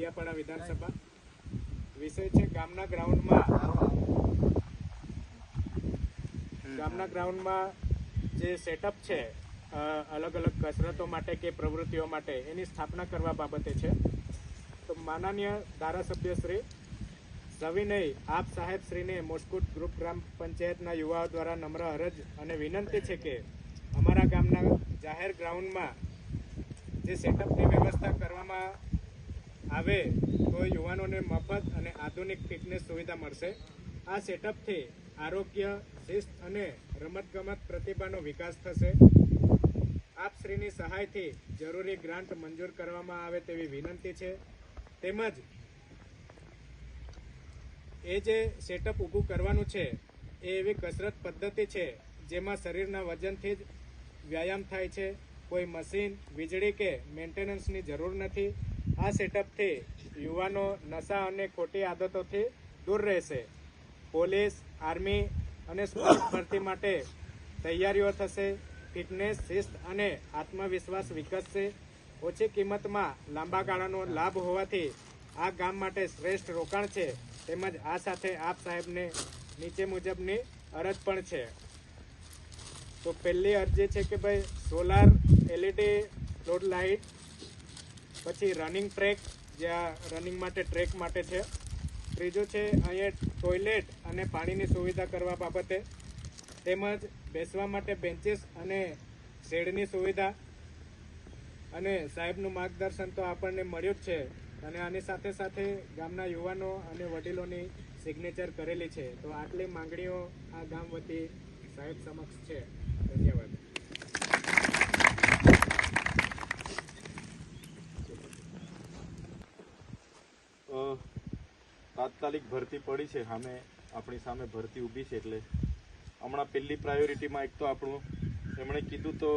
ડેડિયાપાડા વિધાનસભા. વિષય છે ગામના ગ્રાઉન્ડમાં. ગામના ગ્રાઉન્ડમાં જે સેટઅપ છે અલગ અલગ કસરતો માટે કે પ્રવૃત્તિઓ માટે એની સ્થાપના કરવા બાબતે છે. તો માનનીય ધારાસભ્ય શ્રી સવિનય આપ સાહેબ શ્રીને મોસ્કુટ ગ્રુપ ગ્રામ પંચાયતના યુવાઓ દ્વારા નમ્ર અરજ અને વિનંતી છે કે અમારા ગામના જાહેર ગ્રાઉન્ડમાં જે સેટઅપની વ્યવસ્થા કરવામાં આવે તો યુવાનોને મફત અને આધુનિક ફિટનેસ સુવિધા મળશે. આ સેટઅપથી આરોગ્ય, શિસ્ત અને રમતગમત પ્રતિભાનો વિકાસ થશે. આપશ્રીની સહાયથી જરૂરી ગ્રાન્ટ મંજૂર કરવામાં આવે તેવી વિનંતી છે. તેમજ એ જે સેટઅપ ઊભું કરવાનું છે, એ એવી કસરત પદ્ધતિ છે, જેમાં શરીરના વજનથી જ વ્યાયામ થાય છે. કોઈ મશીન, વીજળી કે મેન્ટેનન્સની જરૂર નથી. આ સેટઅપથી યુવાનો નશા અને ખોટી આદતોથી દૂર રહેશે. પોલીસ, આર્મી અને સ્પોર્ટ્સ ભરતી માટે તૈયારીઓ થશે. ફિટનેસ, શિસ્ત અને આત્મવિશ્વાસ વિકસશે. ઓછી કિંમતમાં લાંબા ગાળાનો લાભ હોવાથી આ ગામ માટે શ્રેષ્ઠ રોકાણ છે. તેમજ આ સાથે આપ સાહેબને નીચે મુજબની અરજ પણ છે. તો પહેલી અરજી છે કે ભાઈ સોલાર એલઈડી, ફ્લોડ લાઇટ પછી રનિંગ ટ્રેક જ્યાં રનિંગ માટે ટ્રેક માટે છે. ત્રીજું છે અહીંયા ટોયલેટ અને પાણીની સુવિધા કરવા બાબતે. તેમજ બેસવા માટે બેન્ચીસ અને શેડની સુવિધા. અને સાહેબનું માર્ગદર્શન તો આપણને મળ્યું જ છે. અને આની સાથે સાથે ગામના યુવાનો અને વડીલોની સિગ્નેચર કરેલી છે. તો આટલી માંગણીઓ આ ગામ વતી સાહેબ સમક્ષ છે. તાત્કાલિક ભરતી પડી છે સામે આપણી સામે ભરતી ઊભી છે એટલે હમણાં પહેલી પ્રાયોરિટીમાં એક તો આપણું એમણે કીધું તો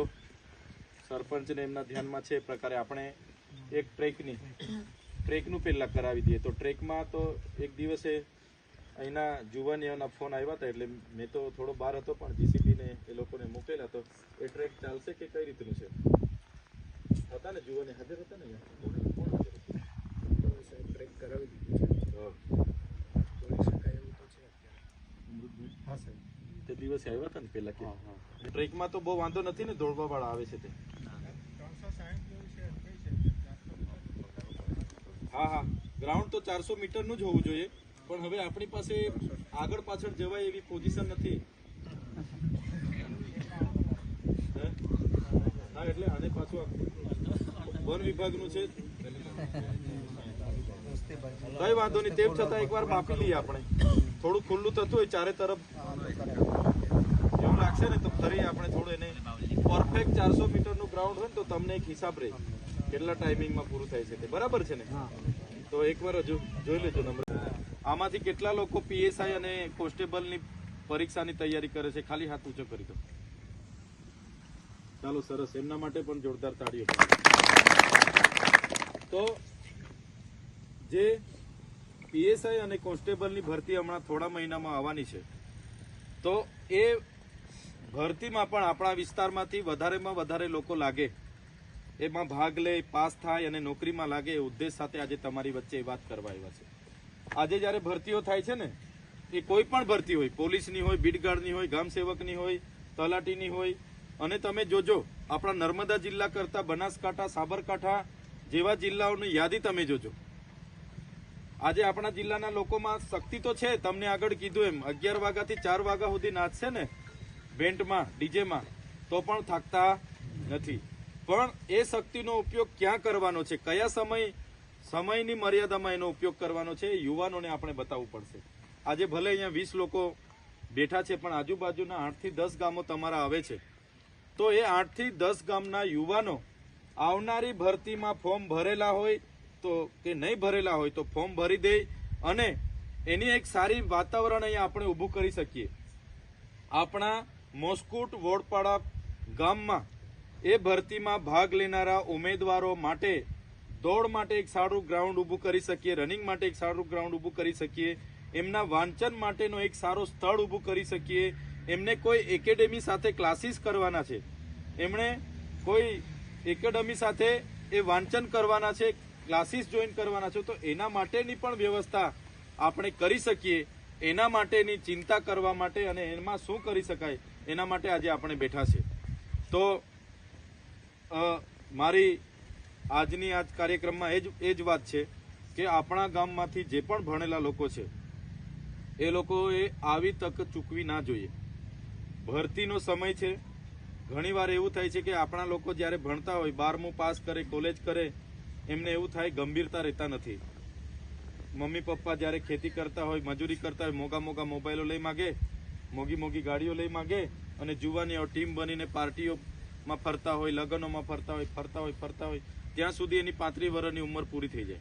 સરપંચને એમના ધ્યાનમાં છે એ પ્રકારે આપણે એક ટ્રેકની ટ્રેકનું પહેલાં કરાવી દઈએ. તો ટ્રેકમાં તો એક દિવસે અહીંના જુવાનીઓના ફોન આવ્યા હતા એટલે મેં તો થોડો બહાર હતો પણ જીસીબીને એ લોકોને મૂકેલા તો એ ટ્રેક ચાલશે કે કઈ રીતનું છે? હતા ને જુવાની હાજર હતા ને કોણ હાજર ટ્રેક કરાવી દીધું છે હા. કરી શકાય એવું તો છે અત્યારે હા સાહેબ તે દિવસે આવ્યા હતા ને પેલા કે? ટ્રેકમાં તો બહુ વાંધો નથી ને દોડવા વાળા આવે છે તે. હા હા. ગ્રાઉન્ડ તો ચારસો મીટરનું જ હોવું જોઈએ પણ હવે આપણી પાસે આગળ પાછળ જવાય એવી પોઝિશન નથી. હા? એટલે આને પાછું વન વિભાગનું છે. કઈ વાંધો નહીં તેમ છતાં એકવાર માપી લઈએ આપણે. થોડું ખુલ્લું થતું હોય ચારે તરફ. એવું લાગશે ને તો ફરી આપણે થોડું એને પરફેક્ટ ચારસો મીટરનું ગ્રાઉન્ડ હોય ને તો તમને એક હિસાબ રહે. કેટલા ટાઈમિંગમાં પૂરું થાય છે તે. બરાબર છે ને? તો એકવાર હજુ જોઈ લેજો નંબર. આમાંથી કેટલા લોકો પીએસઆઈ અને કોન્સ્ટેબલની પરીક્ષાની તૈયારી કરે છે? ખાલી હાથ ઊંચો કરી દો. ચાલો સરસ. એમના માટે પણ જોરદાર તાળીઓ તો જે પીએસઆઈ અને કોન્સ્ટેબલની ભરતી હમણાં થોડા મહિનામાં આવવાની છે. તો એ ભરતીમાં પણ આપણા વિસ્તારમાંથી વધારેમાં વધારે લોકો લાગે. એમાં ભાગ લે, પાસ થાય અને નોકરીમાં લાગે એ ઉદ્દેશ સાથે આજે તમારી વચ્ચે વાત કરવા આવ્યા છે. આજે જ્યારે ભરતીઓ થાય છે ને, એ કોઈ પણ ભરતી હોય, પોલીસની હોય, બીડગાર્ડની હોય, ગામ સેવકની હોય, તલાટીની હોય, અને તમે જોજો, આપણા નર્મદા જિલ્લા કરતાં બનાસકાંઠા, સાબરકાંઠા જેવા જિલ્લાઓની યાદી તમે જોજો. આજે આપણા જિલ્લાના લોકોમાં શક્તિ તો છે, તમને આગળ કીધું એમ. અગિયાર વાગ્યાથી ચાર વાગ્યા સુધી નાચશે ને, બેન્ટમાં, ડીજેમાં, તો પણ થાકતા નથી. પણ એ શક્તિનો ઉપયોગ ક્યાં કરવાનો છે? કયા સમય, સમયની મર્યાદામાં એનો ઉપયોગ કરવાનો છે યુવાનોને આપણે બતાવવું પડશે. આજે ભલે અહીંયા વીસ લોકો બેઠા છે, પણ આજુબાજુના આઠથી દસ ગામો તમારા આવે છે. તો એ આઠથી દસ ગામના યુવાનો આવનારી ભરતીમાં ફોર્મ ભરેલા હોય તો કે નહીં ભરેલા હોય તો ફોર્મ ભરી દે અને એની એક સારી વાતાવરણ અહીંયા આપણે ઊભું કરી શકીએ. આપણા મોસ્કુટ વોડપાડા ગામમાં એ ભરતીમાં ભાગ લેનારા ઉમેદવારો માટે દોડ માટે એક સારું ગ્રાઉન્ડ ઊભું કરી શકીએ, રનિંગ માટે એક સારું ગ્રાઉન્ડ ઊભું કરી શકીએ, એમના વાંચન માટેનો એક સારો સ્થળ ઊભું કરી શકીએ. એમને કોઈ એકેડેમી સાથે ક્લાસીસ કરવાના છે. એમણે કોઈ એકેડેમી સાથે એ વાંચન કરવાના છે. ક્લાસીસ જોઈન કરવાના છો, તો એના માટેની પણ વ્યવસ્થા આપણે કરી શકીએ. એના માટેની ચિંતા કરવા માટે અને એમાં શું કરી શકાય, એના માટે આજે આપણે બેઠા છે તો મારી આજની આજ કાર્યક્રમમાં એ જ એ જ વાત છે કે આપણા ગામમાંથી જે પણ ભણેલા લોકો છે, એ લોકોએ આવી તક ચૂકવી ના જોઈએ. ભરતીનો સમય છે. ઘણીવાર એવું થાય છે કે આપણા લોકો જ્યારે ભણતા હોય, બારમું પાસ કરે, કોલેજ કરે એમને એવું થાય, ગંભીરતા રહેતા નથી. મમ્મી, પપ્પા જ્યારે ખેતી કરતા હોય, મજૂરી કરતા હોય મોગા મોગા મોબાઈલો લઈ માગે મોગી મોગી ગાડીઓ લઈ માગે અને જુવાનીઓ ટીમ બનીને પાર્ટીઓમાં ફરતા હોય, લગ્નોમાં ફરતા હોય ફરતા હોય ફરતા હોય, ત્યાં સુધી એની પાંત્રીસ વર્ષની ઉંમર પૂરી થઈ જાય.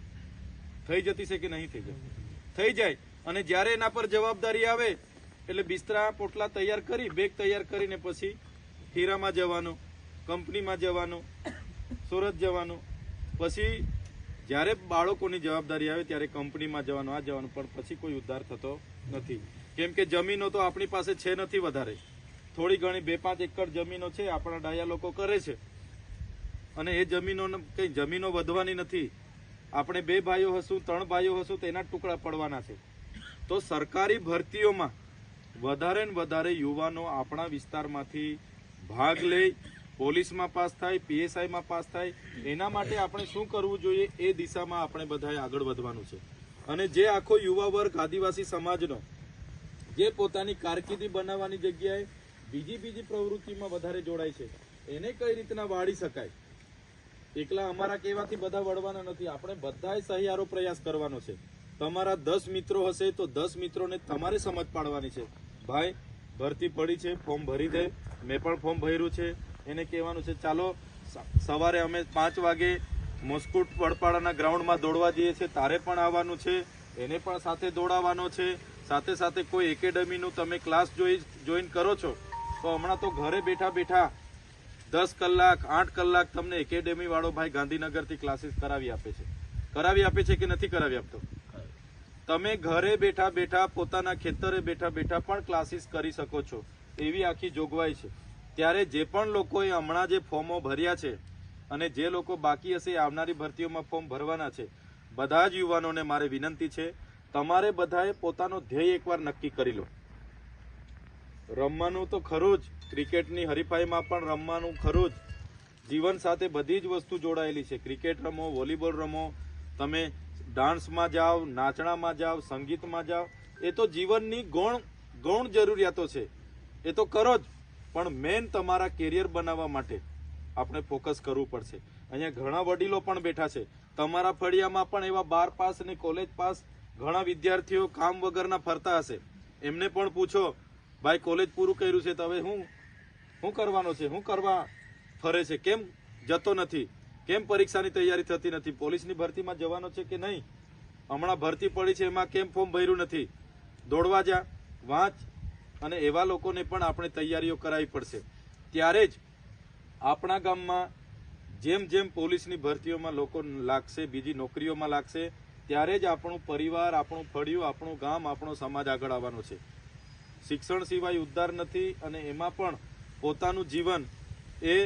થઈ જતી છે કે નહીં થઈ જાય થઈ જાય. અને જ્યારે એના પર જવાબદારી આવે, એટલે બિસ્તરા પોટલા તૈયાર કરી, બેગ તૈયાર કરીને પછી હીરામાં જવાનું, કંપનીમાં જવાનું, સુરત જવાનું પછી જ્યારે બાળકોની જવાબદારી આવે ત્યારે કંપનીમાં જવાનું, આ જવાનું, પણ પછી કોઈ ઉદ્ધાર થતો નથી. કેમ કે જમીનો તો આપણી પાસે છે નથી વધારે. થોડી ઘણી બે પાંચ એકર જમીનો છે, આપણા ડાયા લોકો કરે છે. અને એ જમીનો કઈ જમીનો વધવાની નથી. આપણે બે ભાઈઓ હશું, ત્રણ ભાઈઓ હશું તેના ટુકડા પડવાના છે. તો સરકારી ભરતીઓમાં વધારે ને વધારે યુવાનો આપણા વિસ્તારમાંથી ભાગ લે પોલીસમાં પાસ થાય, પીએસઆઈમાં પાસ થાય, એના માટે આપણે શું કરવું જોઈએ એ દિશામાં આપણે બધાએ આગળ વધવાનું છે. અને જે આખો યુવા વર્ગ, આદિવાસી સમાજનો, જે પોતાની કારકિર્દી બનાવવાની જગ્યાએ બીજી બીજી પ્રવૃત્તિમાં વધારે જોડાય છે, એને કઈ રીતના વાળી શકાય? એકલા અમારા કહેવાથી બધા વળવાના નથી. આપણે બધાએ સહિયારો પ્રયાસ કરવાનો છે. તમારા દસ મિત્રો હશે તો દસ મિત્રોને તમારે સમજ પાડવાની છે. ભાઈ, ભરતી પડી છે, ફોર્મ ભરી દે. મેં પણ ફોર્મ ભર્યું છે. એને કહેવાનું છે, ચાલો સવારે અમે પાંચ વાગે મોસ્કુટ વડપાડાના ગ્રાઉન્ડમાં દોડવા જઈએ છીએ. તારે પણ આવવાનું છે, એને પણ સાથે દોડાવવાનો છે. સાથે સાથે કોઈ એકેડમીનું તમે ક્લાસ જોઈ, જોઈન કરો છો, તો હમણાં તો ઘરે બેઠા બેઠા દસ કલાક, આઠ કલાક તમને એકેડેમી વાળો ભાઈ ગાંધીનગરથી ક્લાસીસ કરાવી આપે છે. કરાવી આપે છે કે નથી કરાવી આપતો? તમે ઘરે બેઠા બેઠા, પોતાના ખેતરે બેઠા બેઠા પણ ક્લાસીસ કરી શકો છો. એવી આખી જોગવાઈ છે. ત્યારે જે પણ લોકોએ હમણાં જે ફોર્મો ભર્યા છે અને જે લોકો બાકી હશે આવનારી ભરતીઓમાં ફોર્મ ભરવાના છે, બધા જ યુવાનોને મારે વિનંતી છે, તમારે બધાએ પોતાનો ધ્યેય એકવાર નક્કી કરી લો. રમવાનું તો ખરું જ, ક્રિકેટની હરીફાઈમાં પણ રમવાનું ખરું જ. જીવન સાથે બધી જ વસ્તુ જોડાયેલી છે. ક્રિકેટ રમો, વોલીબોલ રમો, તમે ડાન્સમાં જાઓ, નાચણામાં જાઓ, સંગીતમાં જાઓ, એ તો જીવનની ગૌણ ગૌણ જરૂરિયાતો છે. એ તો કરો જ. પણ મેન તમારા કેરિયર બનાવવા માટે આપણે ફોકસ કરવું પડશે. અહીંયા ઘણા વડીલો પણ બેઠા છે. તમારા ફળિયામાં પણ એવા બાર પાસ અને કોલેજ પાસ ઘણા વિદ્યાર્થીઓ કામ વગરના ફરતા હશે. એમને પણ પૂછો, ભાઈ, કોલેજ પૂરું કર્યું છે તો હવે હું શું કરવાનો છે? શું કરવા ફરે છે? કેમ જતો નથી? કેમ પરીક્ષાની તૈયારી થતી નથી? પોલીસની ભરતીમાં જવાનો છે કે નહીં? હમણાં ભરતી પડી છે, એમાં કેમ ફોર્મ ભર્યું નથી? દોડવા જા, વાંચ અને એવા લોકોને પણ આપણે તૈયારીઓ કરાવી પડશે. ત્યારે જ આપણા ગામમાં જેમ જેમ પોલીસની ભરતીઓમાં લોકો લાગશે, બીજી નોકરીઓમાં લાગશે, ત્યારે જ આપણું પરિવાર, આપણું ફળિયું, આપણું ગામ, આપણો સમાજ આગળ આવવાનો છે. શિક્ષણ સિવાય ઉદ્ધાર નથી અને એમાં પણ પોતાનું જીવન એ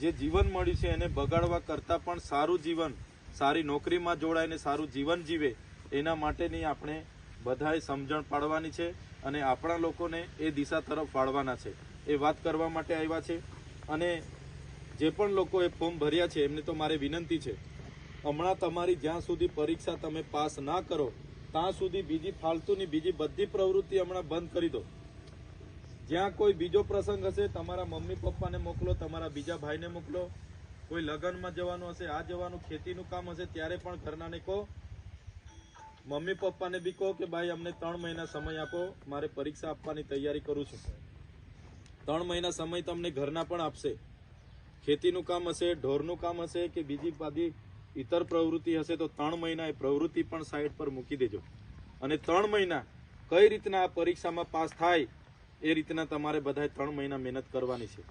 જે જીવન મળ્યું છે એને બગાડવા કરતાં પણ સારું જીવન, સારી નોકરીમાં જોડાઈને સારું જીવન જીવે, એના માટેની આપણે બધાએ સમજણ પાડવાની છે અને આપણા લોકોને એ દિશા તરફ વાળવાના છે. એ વાત કરવા માટે આવ્યા છે અને જે પણ લોકોએ ફોર્મ ભર્યા છે, એમને તો મારે વિનંતી છે. હમણાં તમારી જ્યાં સુધી પરીક્ષા તમે પાસ ના કરો, ત્યાં સુધી બીજી ફાલતુની બીજી બધી પ્રવૃત્તિ હમણાં બંધ કરી દો. જ્યાં કોઈ બીજો પ્રસંગ હશે, તમારા મમ્મી પપ્પાને મોકલો, તમારા બીજા ભાઈને મોકલો. કોઈ લગ્નમાં જવાનું હશે, આ જવાનું, ખેતીનું કામ હશે, ત્યારે પણ ઘરનાને કહો મમ્મી પપ્પાને બી કહો કે ભાઈ, અમને ત્રણ મહિના સમય આપો, મારે પરીક્ષા આપવાની તૈયારી કરું છું. ત્રણ મહિના સમય તમને ઘરના પણ આપશે. ખેતીનું કામ હશે, ઢોરનું કામ હશે કે બીજી બધી ઇતર પ્રવૃત્તિ હશે, તો ત્રણ મહિના એ પ્રવૃત્તિ પણ સાઈડ પર મૂકી દેજો. અને ત્રણ મહિના કઈ રીતના આ પરીક્ષામાં પાસ થાય, એ રીતના તમારે બધાએ ત્રણ મહિના મહેનત કરવાની છે.